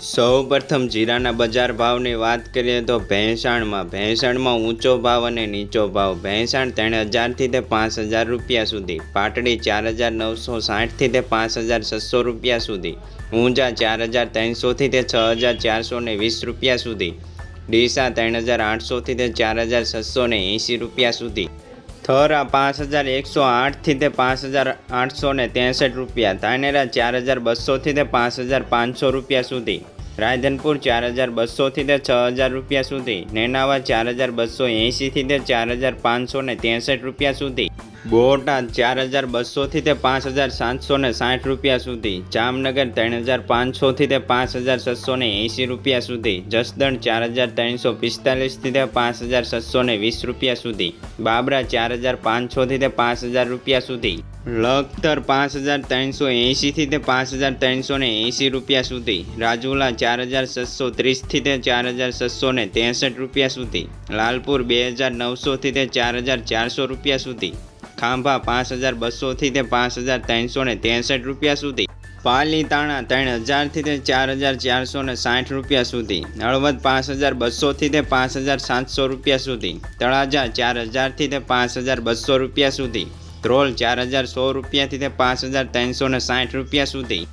સૌ પ્રથમ જીરાના બજાર ભાવની વાત કરીએ તો ભેંસાણમાં ભેંસાણમાં ઊંચો ભાવ અને નીચો ભાવ. ભેંસાણ ત્રણ હજારથી તે પાંચ હજાર રૂપિયા સુધી, પાટડી ચાર હજાર નવસો સાઠથી તે પાંચ હજાર છસો રૂપિયા સુધી, ઊંઝા ચાર હજાર ત્રણસોથી તે છ હજાર ચારસો ને વીસ રૂપિયા સુધી, ડીસા ત્રણ હજાર આઠસોથી તે ચાર હજાર છસો ને એંસી રૂપિયા સુધી. થરા પાંચ હજાર એકસો આઠથી તે પાંચ હજાર આઠસો ને ત્રેસઠ રૂપિયા, ધાનેરા ચાર હજાર બસોથી તે પાંચ હજાર પાંચસો રૂપિયા સુધી. રાયધનપુર ચાર હજાર બસોથી તે છ હજાર રૂપિયા સુધી. નેનાવા ચાર હજાર બસો એંશીથી તે ચાર હજાર પાંચસો ને ત્રેસઠ રૂપિયા સુધી. બોટાદ ચાર હજાર બસોથી તે પાંચ હજાર સાતસો ને સાઠ રૂપિયા સુધી. જામનગર ત્રણ હજાર પાંચસોથી તે પાંચ હજાર છસો ને એંશી રૂપિયા સુધી. જસદણ ચાર હજાર ત્રણસો પિસ્તાલીસથી તે પાંચ હજાર છસો ને વીસ રૂપિયા સુધી. બાબરા ચાર હજાર પાંચસોથી તે પાંચ હજાર રૂપિયા સુધી. લખતર પાંચ હજાર ત્રણસો એંશીથી તે પાંચ હજાર ત્રણસો ને એંશી રૂપિયા સુધી. રાજુલા ચાર હજાર છસો ત્રીસથી તે ચાર હજાર છસો ને ત્રેસઠ રૂપિયા સુધી. લાલપુર બે હજાર નવસોથી તે ચાર હજાર ચારસો રૂપિયા સુધી. ખાંભા પાંચ હજાર બસોથી તે પાંચ હજાર ત્રણસો ને ત્રેસઠ રૂપિયા સુધી. પાલીતાણા ત્રણ હજારથી તે ચાર હજાર ચારસો ને સાઠ રૂપિયા સુધી. હળવદ પાંચ હજાર બસોથી તે પાંચ હજાર સાતસો રૂપિયા સુધી. તળાજા ચાર હજારથી તે પાંચ હજાર બસો રૂપિયા સુધી. ધ્રોલ ચાર હજાર સો રૂપિયાથી તે પાંચ હજાર ત્રણસો ને સાઠ રૂપિયા સુધી.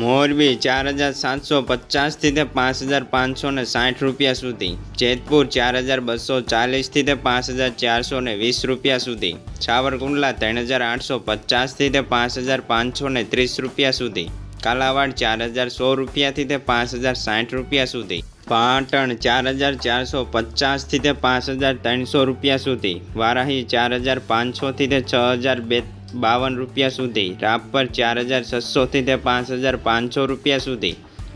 મોરબી ચાર હજાર સાતસો પચાસથી તે પાંચ હજાર પાંચસો ને સાઠ રૂપિયા સુધી. જેતપુર ચાર હજાર બસો ચાલીસથી તે પાંચ હજાર ચારસો ને વીસ રૂપિયા સુધી. સાવરકુંડલા ત્રણ હજાર આઠસો પચાસથી તે પાંચ હજાર પાંચસો ને ત્રીસ રૂપિયા સુધી. કાલાવાડ ચાર હજાર સો રૂપિયાથી તે પાંચ હજાર સાઠ રૂપિયા સુધી. પાટણ ચાર હજાર ચારસો પચાસથી તે પાંચ હજાર ત્રણસો રૂપિયા સુધી. વારાહી ચાર હજાર પાંચસોથી તે છ હજાર બે બાવન રૂપિયા સુધી. રાપર ચાર હજાર છસોથી તે પાંચ હજાર પાંચસો રૂપિયા સુધી.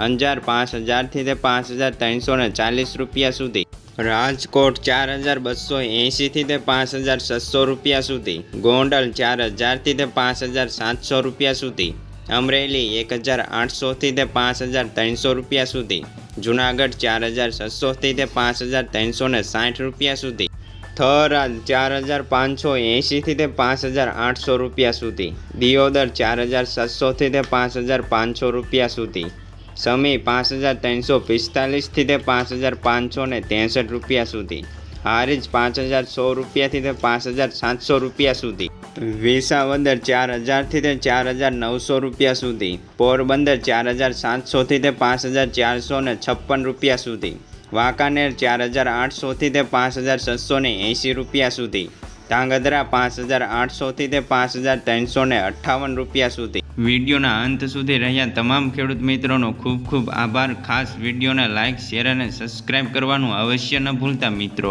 અંજાર પાંચ હજારથી તે પાંચ હજાર ત્રણસો ને ચાલીસ રૂપિયા સુધી. રાજકોટ ચાર હજાર બસો એંશીથી તે પાંચ હજાર છસો રૂપિયા સુધી. ગોંડલ ચાર હજારથી તે પાંચ હજાર સાતસો રૂપિયા સુધી. અમરેલી એક હજાર આઠસોથી તે પાંચ હજાર ત્રણસો રૂપિયા સુધી. જુનાગઢ ચાર હજાર છસોથી તે પાંચ હજાર ત્રણસો ને સાઠ રૂપિયા સુધી. થરાદ ચાર હજાર પાંચસો એંશીથી તે પાંચ હજાર આઠસો રૂપિયા સુધી. દિયોદર ચાર હજાર સાતસોથી તે પાંચ હજાર પાંચસો રૂપિયા સુધી. સમી પાંચ હજાર ત્રણસો પિસ્તાલીસથી તે પાંચ હજાર પાંચસો ને ત્રેસઠ રૂપિયા સુધી. હારીજ પાંચ હજાર સો રૂપિયાથી તે પાંચ હજાર સાતસો રૂપિયા સુધી. વિસાવદર ચાર હજારથી તે ચાર હજાર નવસો રૂપિયા સુધી. પોરબંદર ચાર હજાર સાતસોથી તે પાંચ હજાર ચારસો ને છપ્પન રૂપિયા સુધી. વાંકાનેર ચાર હજાર આઠસોથી તે પાંચ હજાર છસો ને એંસી રૂપિયા સુધી. ધાંગધ્રા પાંચ હજાર આઠસોથી તે પાંચ હજાર ત્રણસો ને અઠ્ઠાવન રૂપિયા સુધી. વિડીયોના અંત સુધી રહ્યા તમામ ખેડૂત મિત્રોનો ખૂબ ખૂબ આભાર. ખાસ વિડીયોને લાઇક શેર અને સબસ્ક્રાઈબ કરવાનું અવશ્ય ન ભૂલતા મિત્રો.